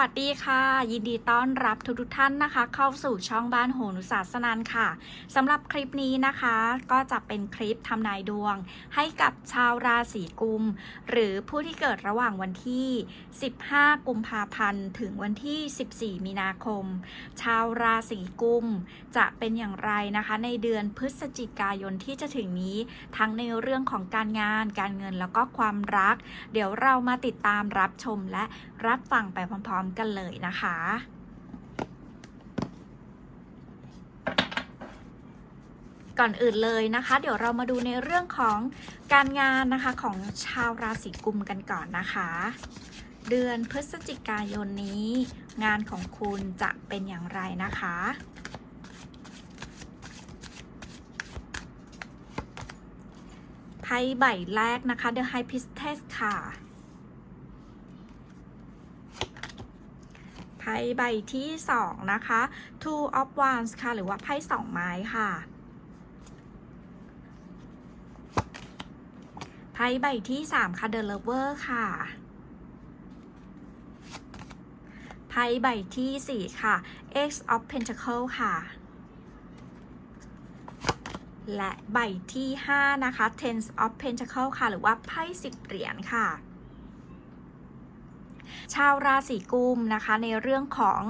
สวัสดีค่ะ ยินดีต้อนรับทุกทุกท่านนะคะ เข้าสู่ช่องบ้านโหนุศาสนันค่ะสำหรับคลิปนี้นะคะ ก็จะเป็นคลิปทำนายดวง ให้กับชาวราศีกุม หรือผู้ที่เกิดระหว่างวันที่ 15 กุมภาพันธ์ ถึงวันที่ 14 มีนาคม ชาวราศีกุม จะเป็นอย่างไรนะคะ ในเดือนพฤศจิกายนที่จะถึงนี้ ทั้งในเรื่องของการงาน การเงินแล้วก็ความรัก เดี๋ยวเรามาติดตามรับชมและรับฟังไปพร้อมๆกันเลยนะคะ ก่อนอื่นเลยนะคะ เดี๋ยวเรามาดูในเรื่องของการงานนะคะของชาวราศีกุมกันก่อนนะคะ เดือนพฤศจิกายนนี้ งานของคุณจะเป็นอย่างไรนะคะไพ่ใบแรกนะคะ The High Priestess ค่ะ พ่ใบที่สองนะคะ Two of Wands ค่ะ หรือว่าไพ่สองไม้ค่ะไพ่ใบที่สามค่ะ The Lover ค่ะไพ่ใบที่สี่ค่ะ X of Pentacle ค่ะ และใบที่ 5 นะคะ Ten of Pentacle ค่ะ หรือว่าไพ่สิบเหรียญค่ะ ชาวราศีกุมนะคะ ในเรื่องของ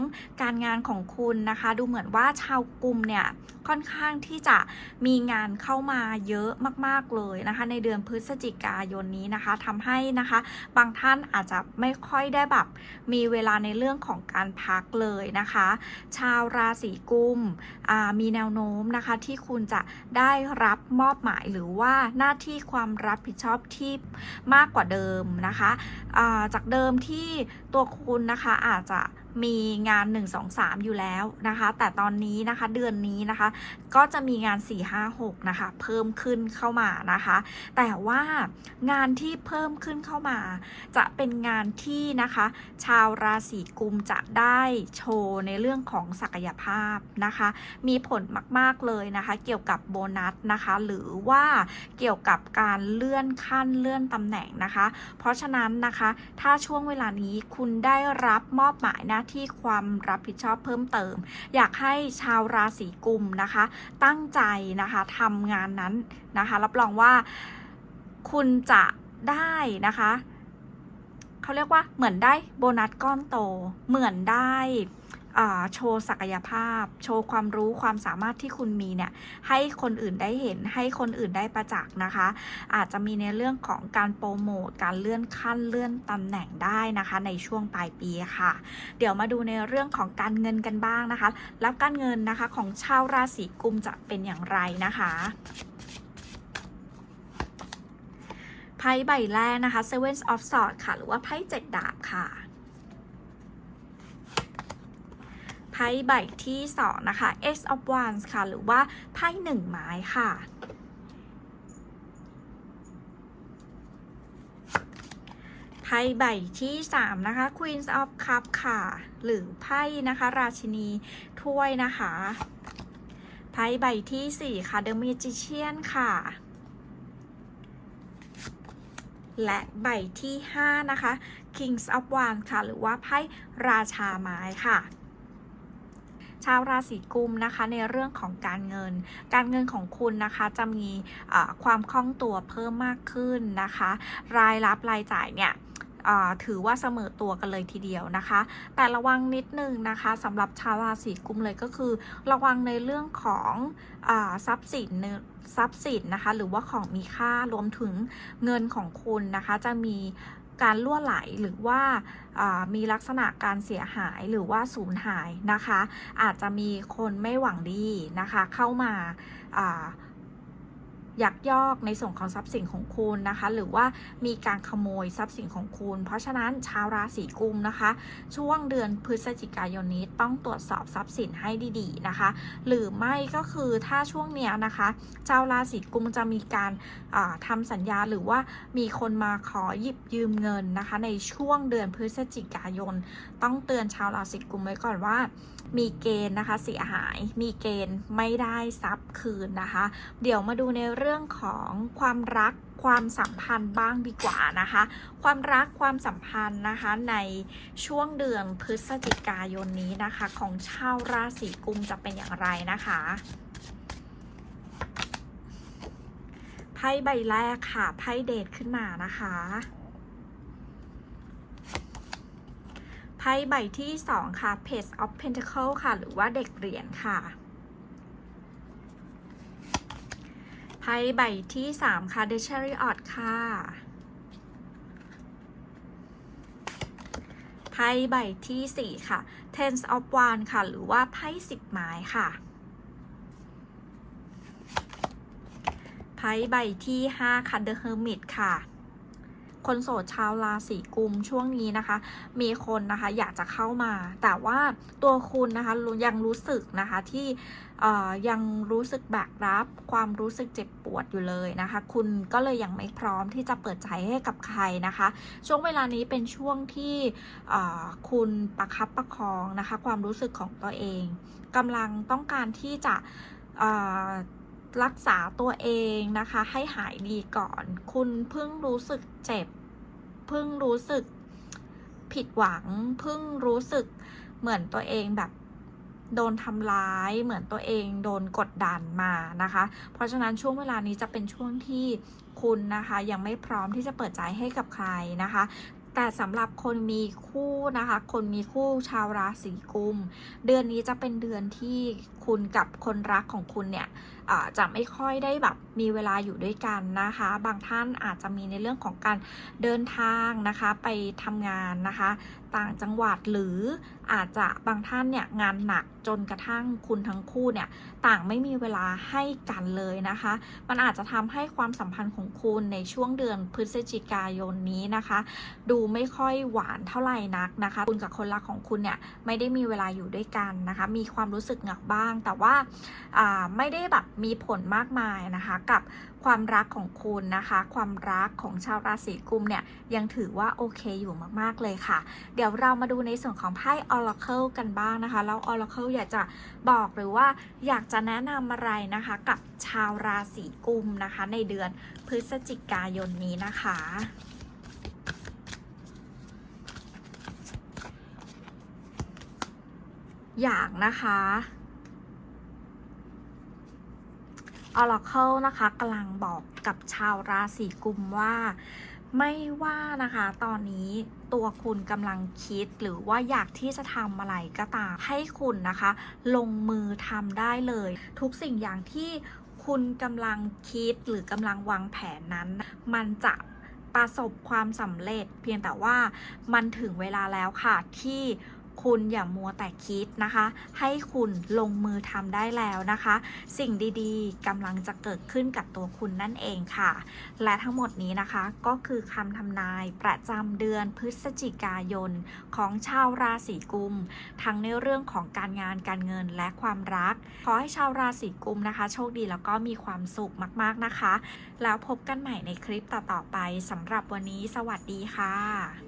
การงานของคุณนะคะ ดูเหมือนว่าชาวกุมเนี่ยค่อนข้างที่จะมีงานเข้ามาเยอะมาก ๆ เลยนะคะ ในเดือนพฤศจิกายนนี้นะคะทำให้นะคะ บางท่านอาจจะไม่ค่อยได้แบบมีเวลาในเรื่องของการพักเลยนะคะ ชาวราศีกุมมีแนวโน้มนะคะที่คุณจะได้รับมอบหมายหรือว่าหน้าที่ความรับผิดชอบที่มากกว่าเดิมนะคะาจากเดิมที่ตัวคุณนะคะอาจจะมีงาน 1 2 3 อยู่แล้วนะคะ แต่ตอนนี้นะคะเดือนนี้นะคะ ก็จะมีงาน 4 5 6 นะคะ เพิ่มขึ้นเข้ามานะคะ แต่ว่างานที่เพิ่มขึ้นเข้ามา จะเป็นงานที่นะคะ ชาวราศีกุมจะได้โชว์ในเรื่องของศักยภาพนะคะ มีผลมาก ๆ เลยนะคะ เกี่ยวกับโบนัสนะคะ หรือว่าเกี่ยวกับการเลื่อนขั้นเลื่อนตำแหน่งนะคะ เพราะฉะนั้นนะคะ ถ้าช่วงเวลานี้คุณได้รับมอบหมายหน้าที่ความรับผิดชอบเพิ่มเติม อยากให้ชาวราศีกุมนะคะ ตั้งใจนะคะทำงานนั้นนะคะ รับรองว่าคุณจะได้นะคะเขาเรียกว่าเหมือนได้โบนัสก้อนโตเหมือนได้ โชว์ศักยภาพ โชว์ความรู้ความสามารถที่คุณมีเนี่ยให้คนอื่นได้เห็นให้คนอื่นได้ประจักษ์นะคะ อาจจะมีในเรื่องของการโปรโมทการเลื่อนขั้นเลื่อนตำแหน่งได้นะคะ ในช่วงปลายปีค่ะ เดี๋ยวมาดูในเรื่องของการเงินกันบ้างนะคะแล้วการเงินนะคะของชาวราศีกุมจะเป็นอย่างไรนะคะไพ่ใบแรกนะคะ Seven of Swords ค่ะ หรือว่าไพ่เจ็ดดาบค่ะ ไพ่ใบที่สองนะคะ Ace of Wands ค่ะ หรือว่าไพ่หนึ่งไม้ค่ะไพ่ใบที่สามนะคะ Queen of Cup ค่ะ หรือไพ่นะคะ ราชินีถ้วยนะคะ ไพ่ใบที่สี่ค่ะ The Magician ค่ะ และใบที่ 5 นะคะ Kings of Wands ค่ะ หรือว่าไพ่ราชาไม้ค่ะ ชาวราศีกุมนะคะในเรื่องของการเงิน การเงินของคุณนะคะจะมีความคล่องตัวเพิ่มมากขึ้นนะคะ รายรับรายจ่ายเนี่ยถือว่าเสมอตัวกันเลยทีเดียวนะคะ แต่ระวังนิดนึงนะคะสำหรับชาวราศีกุมเลยก็คือ ระวังในเรื่องของอทรัพย์สินทรัพย์สินนะคะ หรือว่าของมีค่ารวมถึงเงินของคุณนะคะ จะมี การล่วไหลหรือว่ามีลักษณะการเสียหายหรือว่าสูญหายนะคะ อาจจะมีคนไม่หวังดีนะคะ เข้ามาา ยักยอกในส่วนของทรัพย์สินของคุณนะคะ หรือว่ามีการขโมยทรัพย์สินของคุณ เพราะฉะนั้นชาวราศีกุมนะคะ ช่วงเดือนพฤศจิกายนนี้ต้องตรวจสอบทรัพย์สินให้ดีๆนะคะ หรือไม่ก็คือถ้าช่วงเนี้ยนะคะชาวราศีกุมจะมีการอ่าทำสัญญาหรือว่ามีคนมาขอหยิบยืมเงินนะคะ ในช่วงเดือนพฤศจิกายน ต้องเตือนชาวราศีกุมไว้ก่อนว่า มีเกณฑ์นะคะเสียหาย มีเกณฑ์ไม่ได้ทรัพย์คืนนะคะ เดี๋ยวมาดูในเรื่องรื่องของความรักความสัมพันธ์บ้างดีกว่านะคะ ความรักความสัมพันธ์นะคะในช่วงเดือนพฤศจิกายนนี้นะคะ ของชาวราศีกุมจะเป็นอย่างไรนะคะไพ่ใบแรกค่ะไพ่เดทขึ้นมานะคะไพ่ใบที่สองค่ะ Page of Pentacle ค่ะ หรือว่าเด็กเหรียญค่ะ ไพ่ใบที่สามค่ะ The Chariot ค่ะไพ่ใบที่สี่ค่ะ Ten of Wands ค่ะ หรือว่าไพ่สิบไม้ค่ะ ไพ่ใบที่ห้าค่ะ The Hermit ค่ะ คนโสดชาวราศีกุมช่วงนี้นะคะ มีคนนะคะอยากจะเข้ามา แต่ว่าตัวคุณนะคะยังรู้สึกนะคะที่ยังรู้สึกแบกรับ ความรู้สึกเจ็บปวดอยู่เลยนะคะ คุณก็เลยยังไม่พร้อมที่จะเปิดใจให้กับใครนะคะ ช่วงเวลานี้เป็นช่วงที่คุณประคับประคองนะคะ ความรู้สึกของตัวเองกำลังต้องการที่จะ รักษาตัวเองนะคะ ให้หายดีก่อน คุณเพิ่งรู้สึกเจ็บ เพิ่งรู้สึกผิดหวัง เพิ่งรู้สึกเหมือนตัวเองแบบโดนทำร้ายเหมือนตัวเองโดนกดดันมานะคะ เพราะฉะนั้นช่วงเวลานี้จะเป็นช่วงที่คุณนะคะ ยังไม่พร้อมที่จะเปิดใจให้กับใครนะคะ แต่สำหรับคนมีคู่นะคะ คนมีคู่ชาวราศีกุม เดือนนี้จะเป็นเดือนที่คุณกับคนรักของคุณเนี่ยจะไม่ค่อยได้แบบมีเวลาอยู่ด้วยกันนะคะ บางท่านอาจจะมีในเรื่องของการเดินทางนะคะ ไปทำงานนะคะ ต่างจังหวัดหรือ อาจจะบางท่านเนี่ยงานหนักจนกระทั่งคุณทั้งคู่เนี่ยต่างไม่มีเวลาให้กันเลยนะคะ มันอาจจะทำให้ความสัมพันธ์ของคุณในช่วงเดือนพฤศจิกายนนี้นะคะ ดูไม่ค่อยหวานเท่าไหร่นักนะคะ คุณกับคนรักของคุณเนี่ยไม่ได้มีเวลาอยู่ด้วยกันนะคะ มีความรู้สึกเหงาบ้าง แต่ว่าอ่าไม่ได้แบบมีผลมากมายนะคะ กับความรักของคุณนะคะ ความรักของชาวราศีกุมเนี่ยยังถือว่าโอเคอยู่มากๆเลยค่ะ เดี๋ยวเรามาดูในส่วนของไพ่ Oracle กันบ้างนะคะ แล้ว Oracle อยากจะบอกหรือว่าอยากจะแนะนำอะไรนะคะ กับชาวราศีกุมนะคะ ในเดือนพฤศจิกายนนี้นะคะอย่างนะคะ Oracle นะคะกำลังบอกกับชาวราศีกุมว่า ไม่ว่านะคะตอนนี้ตัวคุณกำลังคิดหรือว่าอยากที่จะทำอะไรก็ตามให้คุณนะคะ ลงมือทำได้เลย ทุกสิ่งอย่างที่คุณกำลังคิดหรือกำลังวางแผนนั้น มันจะประสบความสำเร็จ เพียงแต่ว่ามันถึงเวลาแล้วค่ะที่ คุณอย่ามัวแต่คิดนะคะ ให้คุณลงมือทำได้แล้วนะคะ สิ่งดีๆกำลังจะเกิดขึ้นกับตัวคุณนั่นเองค่ะ และทั้งหมดนี้นะคะก็คือคำทำนายประจำเดือนพฤศจิกายนของชาวราศีกุม ทั้งในเรื่องของการงานการเงินและความรัก ขอให้ชาวราศีกุมนะคะ โชคดีแล้วก็มีความสุขมากๆนะคะ แล้วพบกันใหม่ในคลิปต่อๆไปสำหรับวันนี้สวัสดีค่ะ